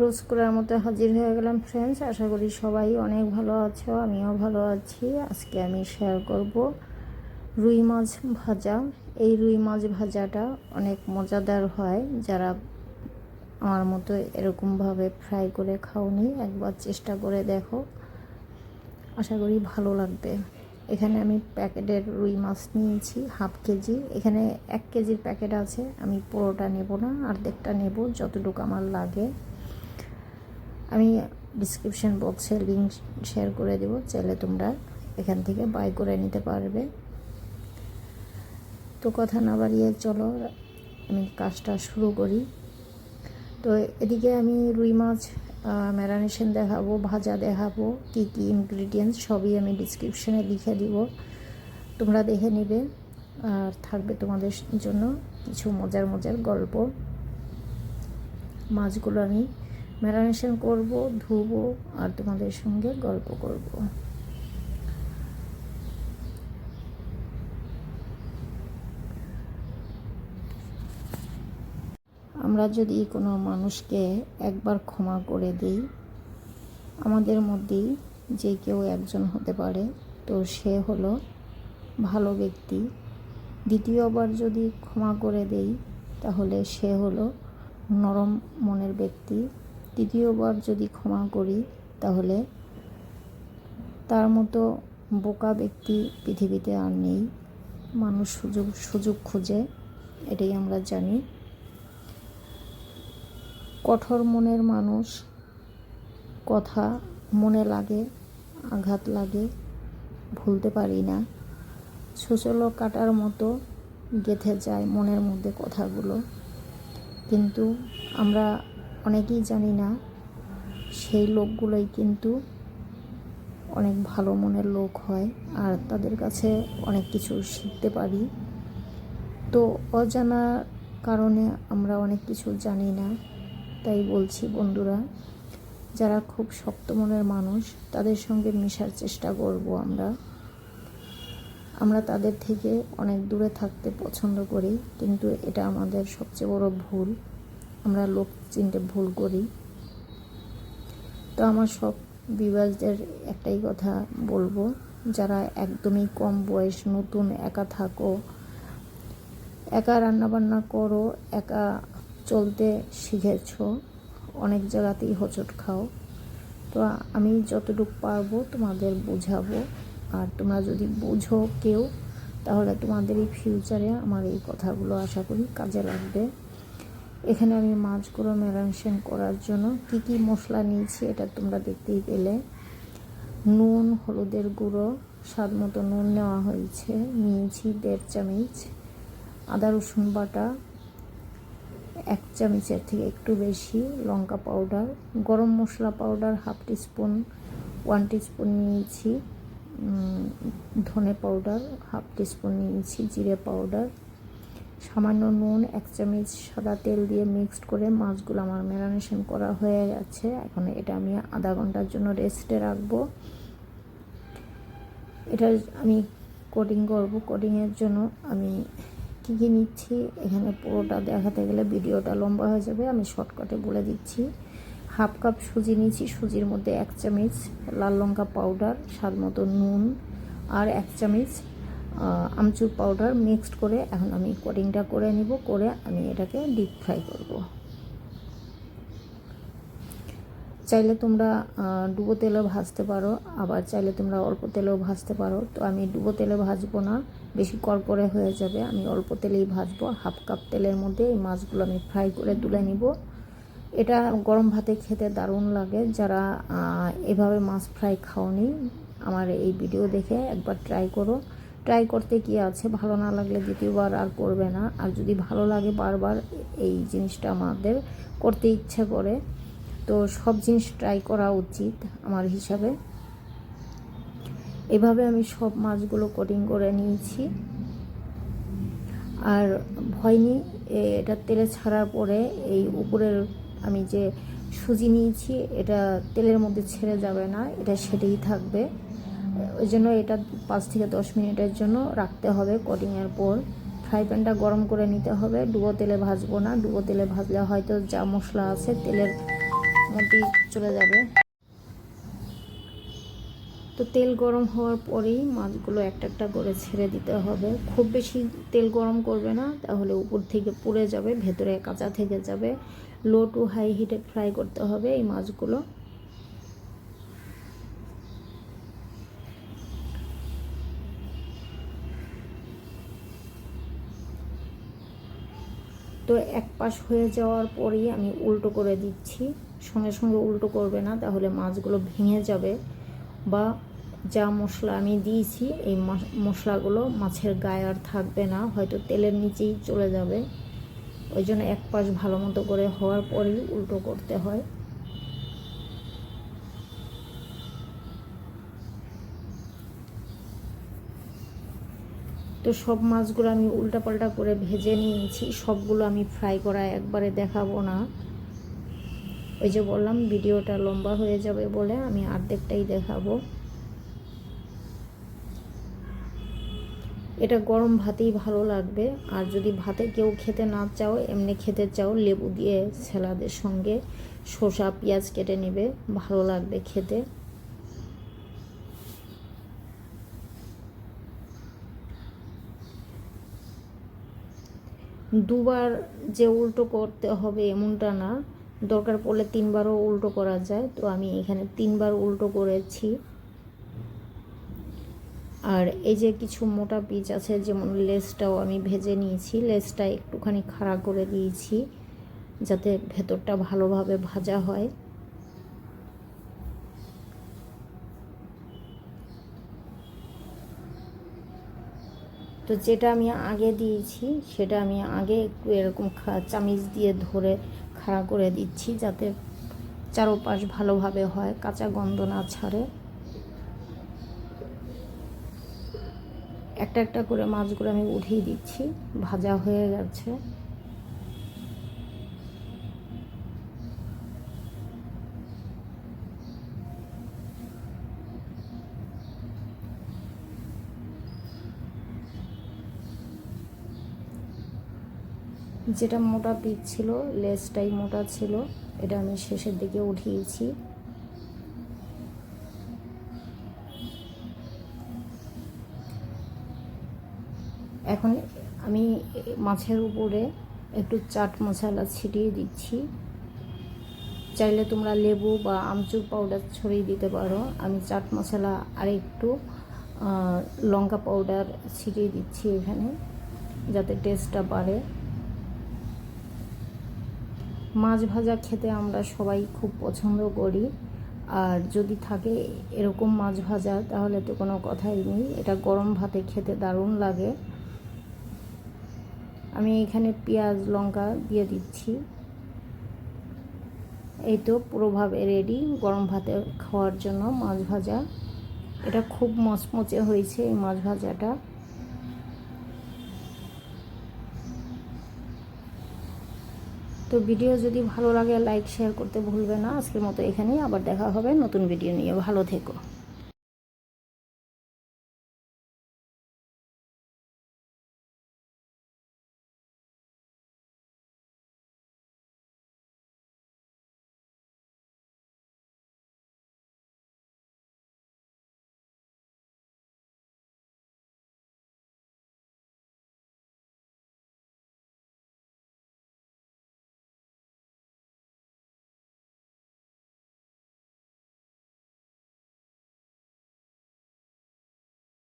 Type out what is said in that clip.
রোজ করার মতো হাজির হয়ে গেলাম ফ্রেন্ডস আশা করি সবাই অনেক ভালো আছো, আমিও ভালো আছি। আজকে আমি শেয়ার করব রুই মাছ ভাজা। এই রুই মাছ ভাজাটা অনেক মজাদার হয়, যারা আমার মতো এরকমভাবে ফ্রাই করে খাওনি, একবার চেষ্টা করে দেখো। আশা করি ভালো লাগবে। এখানে আমি প্যাকেটের রুই মাছ নিয়েছি, হাফ কেজি। এখানে এক কেজির প্যাকেট আছে, আমি পুরোটা নেব না, অর্ধেকটা নেব, যতটুকু আমার লাগে। আমি ডিসক্রিপশন বক্সে লিঙ্ক শেয়ার করে দেবো, চাইলে তোমরা এখান থেকে বাই করে নিতে পারবে। তো কথা না বাড়িয়ে চলো, আমি কাজটা শুরু করি। তো এদিকে আমি রুই মাছ ম্যারানেশন দেখাবো, ভাজা দেখাবো, কী কী ইনগ্রিডিয়েন্টস সবই আমি ডিসক্রিপশনে লিখে দিব। তোমরা দেখে নেবে, আর থাকবে তোমাদের জন্য কিছু মজার মজার গল্প। মাছগুলো আমি ম্যারানেশন করব, ধুবো আর তোমাদের সঙ্গে গল্প করব। আমরা যদি কোনো মানুষকে একবার ক্ষমা করে দিই, আমাদের মধ্যেই যে কেউ একজন হতে পারে, তো সে হলো ভালো ব্যক্তি। দ্বিতীয়বার যদি ক্ষমা করে দেই, তাহলে সে হলো নরম মনের ব্যক্তি। তৃতীয়বার যদি ক্ষমা করি, তাহলে তার মতো বোকা ব্যক্তি পৃথিবীতে আর নেই। মানুষ সুযোগ সুযোগ খুঁজে, এটাই আমরা জানি। কঠোর মনের মানুষ, কথা মনে লাগে, আঘাত লাগে, ভুলতে পারি না। ছোচলো কাটার মতো গেথে যায় মনের মধ্যে কথাগুলো। কিন্তু আমরা অনেকেই জানি না, সেই লোকগুলোই কিন্তু অনেক ভালো মনের লোক হয় আর তাদের কাছে অনেক কিছু শিখতে পারি। তো অজানা কারণে আমরা অনেক কিছু জানি না, তাই বলছি বন্ধুরা, যারা খুব শক্ত মনের মানুষ, তাদের সঙ্গে মেশার চেষ্টা করব আমরা। আমরা তাদের থেকে অনেক দূরে থাকতে পছন্দ করি, কিন্তু এটা আমাদের সবচেয়ে বড় ভুল। আমরা লোক চিনতে ভুল করি। তো আমার সব বিবাসদের একটাই কথা বলব, যারা একদমই কম বয়স, নতুন, একা থাকো, একা রান্নাবান্না করো, একা চলতে শিখেছ, অনেক জায়গাতেই হোঁচট খাও। তো আমি যতটুকু পারব তোমাদের বোঝাবো, আর তোমরা যদি বুঝো কেউ, তাহলে তোমাদের এই ফিউচারে আমার এই কথাগুলো আশা করি কাজে লাগবে। এখানে আমি মাছগুলো ম্যারিনেশন করার জন্য কি কি মশলা নিয়েছি এটা তোমরা দেখতেই পেলে। নুন, হলুদের গুঁড়ো, স্বাদ মতো নুন নেওয়া হয়েছে। নিয়েছি দেড় চামচ আদা, রসুন বাটা, এক চামচের থেকে একটু বেশি লঙ্কা পাউডার, গরম মশলা powder half teaspoon, one teaspoon নিয়েছি ধনে পাউডার হাফ টিস্পুন নিয়েছি, জিরে পাউডার সামান্য নুন, এক চামচ সাদা তেল দিয়ে মিক্সড করে মাছগুলো আমার ম্যারিনেশন করা হয়ে গেছে। এখন এটা আমি আধা ঘণ্টার জন্য রেস্টে রাখব। এটা আমি কোটিং করব। কোটিংয়ের জন্য আমি কী কী নিচ্ছি? এখানে পুরোটা দেখাতে গেলে ভিডিওটা লম্বা হয়ে যাবে। আমি শর্টকাটে বলে দিচ্ছি। হাফ কাপ সুজি নিয়েছি সুজির মধ্যে এক চামচ লাল লঙ্কা পাউডার স্বাদ মতো নুন, আর এক চামচ আমচুর পাউডার মিক্সড করে এখন আমি কোটিংটা করে নিব, করে আমি এটাকে ডিপ ফ্রাই করব। চাইলে তোমরা ডুবো তেলেও ভাজতে পারো, আবার চাইলে তোমরা অল্প তেলেও ভাজতে পারো। তো আমি ডুবো তেলে ভাজবো না, বেশি করকরে হয়ে যাবে। আমি অল্প তেলেই ভাজবো, হাফ কাপ তেলের মধ্যে এই মাছগুলো আমি ফ্রাই করে তুলে নিব। এটা গরম ভাতে খেতে দারুণ লাগে। যারা এভাবে মাছ ফ্রাই খাওনি, আমার এই ভিডিও দেখে একবার ট্রাই করো। ট্রাই করতে কি আছে? ভালো না লাগলে দ্বিতীয়বার আর করবে না। আর যদি ভালো লাগে বারবার এই জিনিসটা আমাদের করতে ইচ্ছে করে, তো সব জিনিস ট্রাই করা উচিত আমার হিসাবে। এভাবে আমি সব মাছগুলো কোটিং করে নিয়েছি। আর ভয় নেই এটা তেলে ছাড়ার পরে এই উপরের আমি যে সুজি নিয়েছি, এটা তেলের মধ্যে ছেড়ে যাবে না, এটা সেটাই থাকবে। ওই জন্য এটা পাঁচ থেকে দশ মিনিটের জন্য রাখতে হবে কোটিংয়ের পর। ফ্রাই প্যানটা গরম করে নিতে হবে। ডুবো তেলে ভাজবো না। ডুবো তেলে ভাজলে হয়তো যা মশলা আছে তেলের মধ্যেই চলে যাবে। তো তেল গরম হওয়ার পরেই মাছগুলো একটা একটা করে ছেড়ে দিতে হবে। খুব বেশি তেল গরম করবে না, তাহলে উপর থেকে পুড়ে যাবে, ভেতরে কাঁচা থেকে যাবে। লো টু হাই হিটে ফ্রাই করতে হবে এই মাছগুলো। তো এক পাশ হয়ে যাওয়ার পরেই আমি উল্টো করে দিচ্ছি। সঙ্গে সঙ্গে উল্টো করবে না, তাহলে মাছগুলো ভেঙে যাবে বা যা মশলা আমি দিয়েছি, এই মশলাগুলো মাছের গায়ে আর থাকবে না, হয়তো তেলের নিচেই চলে যাবে। ওই জন্য এক পাশ ভালো মতো করে হওয়ার পরেই উল্টো করতে হয়। তো সব মাছগুলো আমি উল্টাপাল্টা করে ভেজে নিয়েছি। সবগুলো আমি ফ্রাই করা একবারে দেখাবো না। ওই যে বললাম, ভিডিওটা লম্বা হয়ে যাবে বলে আমি অর্ধেকটাই দেখাবো। এটা গরম ভাতেই ভালো লাগবে। আর যদি ভাতে কেউ খেতে না চাও, এমনি খেতে চাও, লেবু দিয়ে স্যালাদের সঙ্গে শসা, পেঁয়াজ কেটে নেবে, ভালো লাগবে খেতে। দুবার যে উল্টো করতে হবে এমনটা না। দরকার পড়লে তিনবারও উল্টো করা যায়। তো আমি এখানে তিনবার উল্টো করেছি। আর এই যে কিছু মোটা পিচ আছে, যেমন লেসটাও আমি ভেজে নিয়েছি। লেসটা একটুখানি খাড়া করে দিয়েছি, যাতে ভেতরটা ভালোভাবে ভাজা হয়। তো যেটা আমি আগে দিয়েছি, সেটা আমি আগে একটু এরকম চামিচ দিয়ে ধরে খাড়া করে দিচ্ছি যাতে চারোপাশ ভালোভাবে হয়, কাঁচা গন্ধ না ছাড়ে। একটা একটা করে মাছগুলো আমি উঠিয়ে দিচ্ছি, ভাজা হয়ে গেছে। যেটা মোটা পিচ ছিল লেসটাই মোটা ছিল, এটা আমি শেষের দিকে উঠিয়েছি। এখন আমি মাছের উপরে একটু চাট মশলা ছিটিয়ে দিচ্ছি। চাইলে তোমরা লেবু বা আমচুর পাউডার ছড়িয়ে দিতে পারো। আমি চাট মশলা আর একটু লঙ্কা পাউডার ছিটিয়ে দিচ্ছি এখানে, যাতে টেস্টটা বাড়ে। মাছ ভাজা খেতে আমরা সবাই খুব পছন্দ করি। আর যদি থাকে এরকম মাছ ভাজা, তাহলে তো কোনো কথাই নেই। এটা গরম ভাতে খেতে দারুণ লাগে। আমি এখানে পেঁয়াজ, লঙ্কা দিয়ে দিচ্ছি। এই তো পুরোভাবে রেডি গরম ভাতে খাওয়ার জন্য মাছ ভাজা। এটা খুব মচমচে হয়েছে এই মাছ ভাজাটা। তো ভিডিও যদি ভালো লাগে লাইক শেয়ার করতে ভুলবে না। আজকের মতো এখানেই আবার দেখা হবে নতুন ভিডিও নিয়ে। ভালো থেকো।